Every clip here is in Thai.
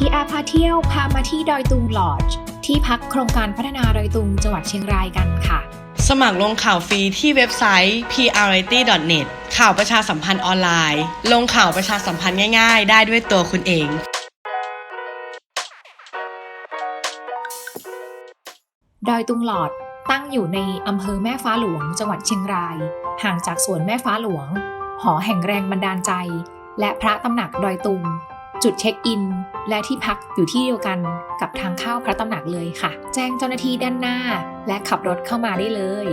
PR พาเที่ยวพามาที่ดอยตุงลอดจ์ที่พักโครงการพัฒนาดอยตุงจังหวัดเชียงรายกันค่ะ สมัครลงข่าวฟรีที่เว็บไซต์ prrity.net ข่าวประชาสัมพันธ์ออนไลน์ ลงข่าวประชาสัมพันธ์ง่ายๆ ได้ด้วยตัวคุณเองดอยตุงหลอดตั้งอยู่ในอำเภอแม่ฟ้าหลวง จังหวัดเชียงราย ห่างจากสวนแม่ฟ้าหลวง หอแห่งแรงบันดาลใจ และพระตำหนักดอยตุง จุดเช็คอิน และที่พักอยู่ที่เดียวกันกับทางเข้าพระตำหนักเลยค่ะ แจ้งเจ้าหน้าที่ด้านหน้า และขับรถเข้ามาได้เลย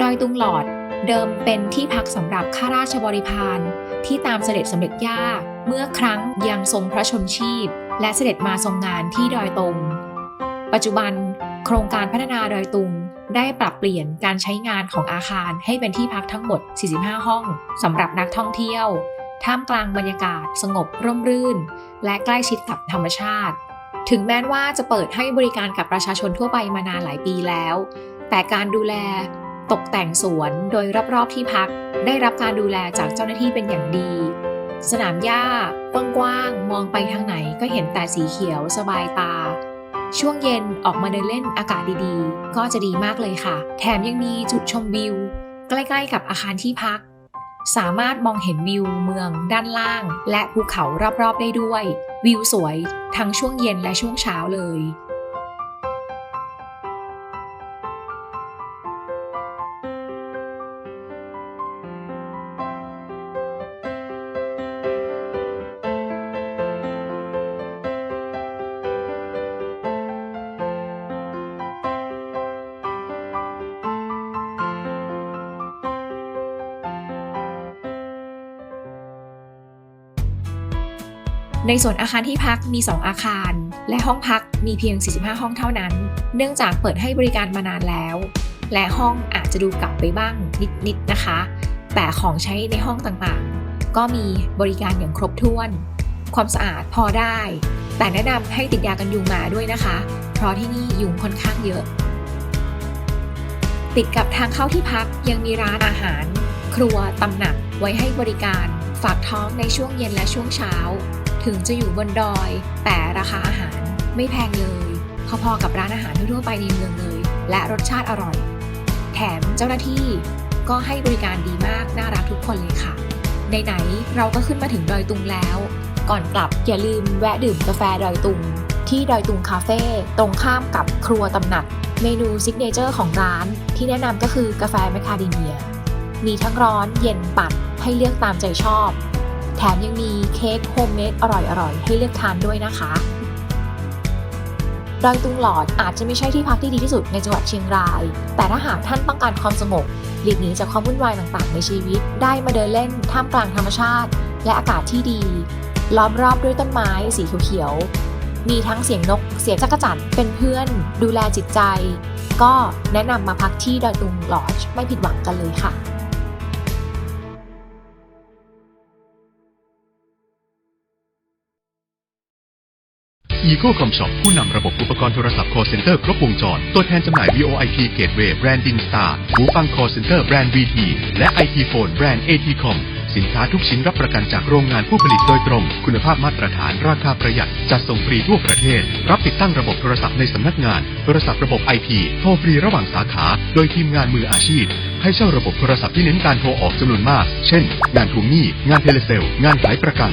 ดอยตุงหลอดเดิมเป็นที่พักสำหรับข้าราชบริพารที่ตามเสด็จสมเด็จย่า เมื่อครั้งยังทรงพระชนชีพ และเสด็จมาทรงงานที่ดอยตุง ปัจจุบันโครงการพัฒนาดอยตุงได้ปรับเปลี่ยนการใช้งานของอาคารให้เป็นที่พักทั้งหมด 45 ห้องสำหรับนักท่องเที่ยว ท่ามกลางบรรยากาศสงบร่มรื่น และใกล้ชิดกับธรรมชาติ ถึงแม้ว่าจะเปิดให้บริการกับประชาชนทั่วไปมานานหลายปีแล้ว แต่การดูแลตกแต่งสวนโดยรอบๆที่พัก ได้รับการดูแลจากเจ้าหน้าที่เป็นอย่างดี สนามหญ้ากว้างๆมองไปทางไหนก็เห็นแต่สีเขียวสบายตา ช่วงเย็นออกมาเดินเล่นอากาศดีๆ ก็จะดีมากเลยค่ะ แถมยังมีจุดชมวิว ใกล้ๆกับอาคารที่พัก สามารถมองเห็นวิวเมืองด้านล่าง และภูเขารอบๆได้ด้วย วิวสวยทั้งช่วงเย็นและช่วงเช้าเลย ในส่วนอาคารที่พักมี 2 อาคาร และห้องพักมีเพียง 45 ห้องเท่านั้น เนื่องจากเปิดให้บริการมานานแล้ว และห้องอาจจะดูกลับไปบ้างนิดๆนะคะ แต่ของใช้ในห้องต่างๆ ก็มีบริการอย่างครบถ้วน ความสะอาดพอได้ แต่แนะนำให้ติดยากันยุงมาด้วยนะคะ เพราะที่นี่ยุงค่อนข้างเยอะ ติดกับทางเข้าที่พักยังมีร้านอาหาร ครัวตำหนักไว้ให้บริการ ฝากท้องในช่วงเย็นและช่วงเช้า ถึงจะอยู่บนดอย แต่ราคาอาหารไม่แพงเลย พอๆกับร้านอาหารทั่วๆไปในเมืองเลย และรสชาติอร่อย แถมเจ้าหน้าที่ก็ให้บริการดีมากน่ารักทุกคนเลยค่ะไหนๆเราก็ขึ้นมาถึงดอยตุงแล้ว ก่อนกลับอย่าลืมแวะดื่มกาแฟดอยตุง ที่ดอยตุงคาเฟ่ตรงข้ามกับครัวตำหนัก เมนูซิกเนเจอร์ของร้าน ที่แนะนำก็คือกาแฟแมคคาเดเมีย มีทั้งร้อนเย็นปั่นให้เลือกตามใจชอบ แถมยังมีเค้กโฮมเมดอร่อยๆ ให้เลือกทานด้วยนะคะดอยตุงหลอดอาจจะไม่ใช่ที่พักที่ดีที่สุดในจังหวัดเชียงราย แต่ถ้าหากท่านต้องการความสงบหลีกหนีจากความวุ่นวายต่างๆ ในชีวิต ได้มาเดินเล่นท่ามกลางธรรมชาติ และอากาศที่ดี ล้อมรอบด้วยต้นไม้สีเขียวๆ มีทั้งเสียงนก เสียงจักรจั่นเป็นเพื่อน ดูแลจิตใจ ก็แนะนำมาพักที่ดอยตุงหลอดไม่ผิดหวังกันเลยค่ะ Eco Com Shop ผู้นำระบบอุปกรณ์โทรศัพท์ call center ครบวงจร ตัวแทนจำหน่าย VoIP Gateway แบรนด์ Dingstar หูฟัง call center แบรนด์ VT และ IT Phone แบรนด์ ATCom สินค้าทุกชิ้นรับประกันจากโรงงานผู้ผลิตโดยตรง คุณภาพมาตรฐาน ราคาประหยัด จัดส่งฟรีทั่วประเทศ รับติดตั้งระบบโทรศัพท์ในสำนักงาน โทรศัพท์ระบบ IP โทรฟรีระหว่างสาขา โดยทีมงานมืออาชีพ ให้เช่าระบบโทรศัพท์ที่เน้นการโทรออกจำนวนมาก เช่น งานทวงหนี้ งานเทเลเซล งานขายประกัน